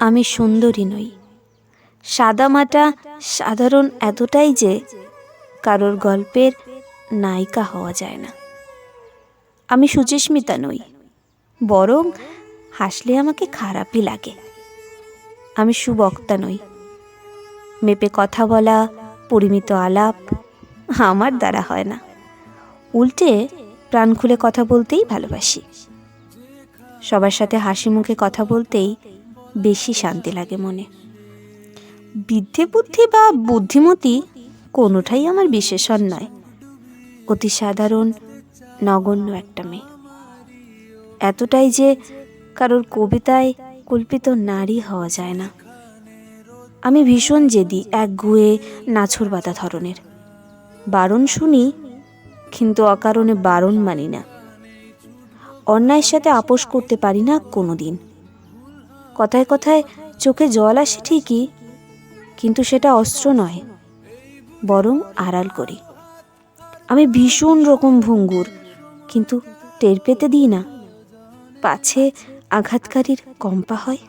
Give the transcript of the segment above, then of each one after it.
আমি সুন্দরী নই। সাদামাটা সাধারণ এতটাই যে কারোর গল্পের নায়িকা হওয়া যায় না। আমি সুচিস্মিতা নই, বরং হাসলে আমাকে খারাপই লাগে। আমি সুবক্তা নই, মেপে কথা বলা, পরিমিত আলাপ আমার দ্বারা হয় না। উল্টে প্রাণ খুলে কথা বলতেই ভালোবাসি। সবার সাথে হাসি মুখে কথা বলতেই বেশি শান্তি লাগে মনে। বিদ্যে বুদ্ধি বা বুদ্ধিমতী কোনোটাই আমার বিশেষণ নয়। অতি সাধারণ, নগণ্য একটা মেয়ে। এতটাই যে কারোর কবিতায় কল্পিত নারী হওয়া যায় না। আমি ভীষণ জেদি, এক গুয়ে, নাছর বাতা ধরনের। বারণ শুনি, কিন্তু অকারণে বারণ মানি না। অন্যায়ের সাথে আপোষ করতে পারি না কোনো দিন কথায় কথায় চোখে জল আসে ঠিকই, কিন্তু সেটা অস্ত্র নয়, বরং আড়াল করি। আমি ভীষণ রকম ভঙ্গুর, কিন্তু টের পেতে দিই না। পাছে আঘাতকারীর কম্পা হয়।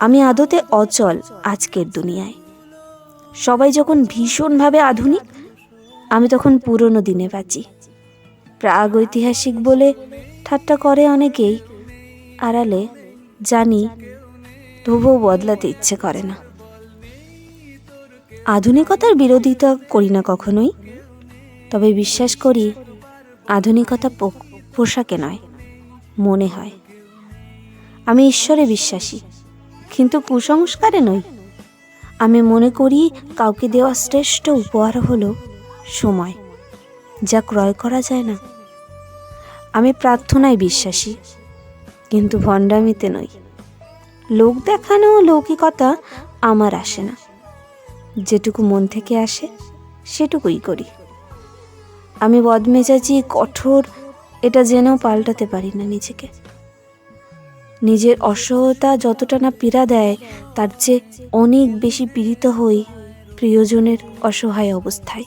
আমি আদতে অচল আজকের দুনিয়ায়। সবাই যখন ভীষণভাবে আধুনিক, আমি তখন পুরনো দিনে বাঁচি প্রাগ ঐতিহাসিক বলে ঠাট্টা করে অনেকেই, আড়ালে জানি তবুও বদলাতে ইচ্ছে করে না। আধুনিকতার বিরোধিতা করি না কখনোই, তবে বিশ্বাস করি আধুনিকতা পোশাকে নয়, মনে হয়। আমি ঈশ্বরে বিশ্বাসী, কিন্তু কুসংস্কারে নই। আমি মনে করি কাউকে দেওয়া শ্রেষ্ঠ উপহার হলো সময়, যা ক্রয় করা যায় না। আমি প্রার্থনায় বিশ্বাসী কিন্তু ভণ্ডামিতে নই। লোক দেখানো লৌকিকতা আমার আসে না। যেটুকু মন থেকে আসে, সেটুকুই করি। আমি বদমেজাজি, কঠোর, এটা জেনেও পাল্টাতে পারি না নিজেকে। নিজের অসহতা যতটা না পীড়া দেয়, তার চেয়ে অনেক বেশি পীড়িত হই প্রিয়জনের অসহায় অবস্থায়।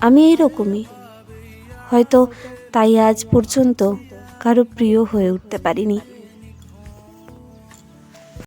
আমি এরকমই। হয়তো তাই আজ পর্যন্ত কারও প্রিয় হয়ে উঠতে পারিনি।